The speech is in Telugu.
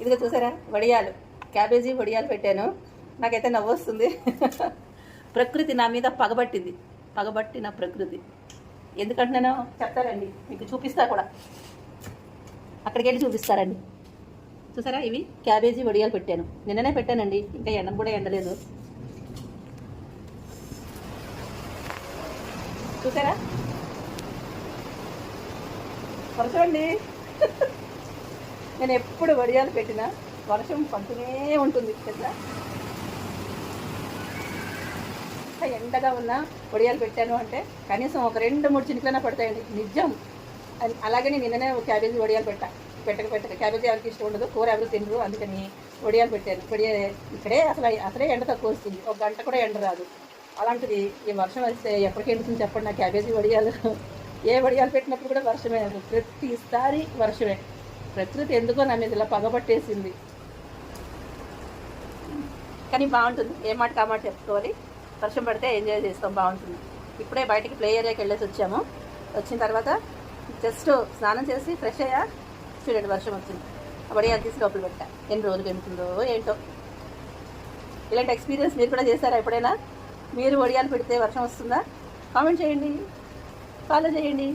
ఇదిగో చూసారా? వడియాలు. క్యాబేజీ వడియాలు పెట్టాను. నాకైతే నవ్వు వస్తుంది. ప్రకృతి నా మీద పగబట్టింది. పగబట్టి నా ప్రకృతి. ఎందుకంటున్నానో చెప్తారండి. మీకు చూపిస్తా కూడా. అక్కడికి వెళ్ళి చూపిస్తారండి. చూసారా ఇవి? క్యాబేజీ వడియాలు పెట్టాను. నిన్ననే పెట్టానండి. ఇంకా ఎండం కూడా ఎండలేదు. చూసారా? వర్షం అండి నేను ఎప్పుడు వడియాలు పెట్టినా వర్షం పడుతూనే ఉంటుంది కదా ఎండగా ఉన్నా వడియాలు పెట్టాను అంటే కనీసం ఒక రెండు మూడు చినుకులైనా పడతాయండి నిజం. అది అలాగే నేను నిన్ననే ఒక క్యాబేజీ వడియాలు పెట్టా. పెట్టక పెట్టక క్యాబేజీ ఎవరికి ఇష్టం ఉండదు కూర ఎవరు తినరు అందుకని వడియాలు పెట్టాను. వడియా ఇక్కడే అసలు అసలే ఎండ తక్కువ వస్తుంది ఒక గంట కూడా ఎండ రాదు. అలాంటిది ఈ వర్షం వస్తే ఎప్పటికి ఎండుతుంది చెప్పండి నా క్యాబేజీ వడియాలు. ఏ వడియాలు పెట్టినప్పుడు కూడా వర్షమే ప్రతిసారి వర్షమే. ప్రకృతి ఎందుకో నా మీద ఇలా పగబట్టేసింది. కానీ బాగుంటుంది. ఏ మాట కామాట చెప్పుకోవాలి. వర్షం పడితే ఎంజాయ్ చేస్తాం బాగుంటుంది. ఇప్పుడే బయటికి ప్లే ఏరియాకి వెళ్ళేసి వచ్చాము. వచ్చిన తర్వాత జస్ట్ స్నానం చేసి ఫ్రెష్ అయ్యా చూడండి వర్షం వచ్చింది. వడియాలు తీసి లోపల పెట్టా. ఎన్ని రోజులు ఎంతుందో ఏంటో. ఇలాంటి ఎక్స్పీరియన్స్ మీరు కూడా చేశారా ఎప్పుడైనా? మీరు వడియాలు పెడితే వర్షం వస్తుందా? కామెంట్ చేయండి. ఫాలో చేయండి.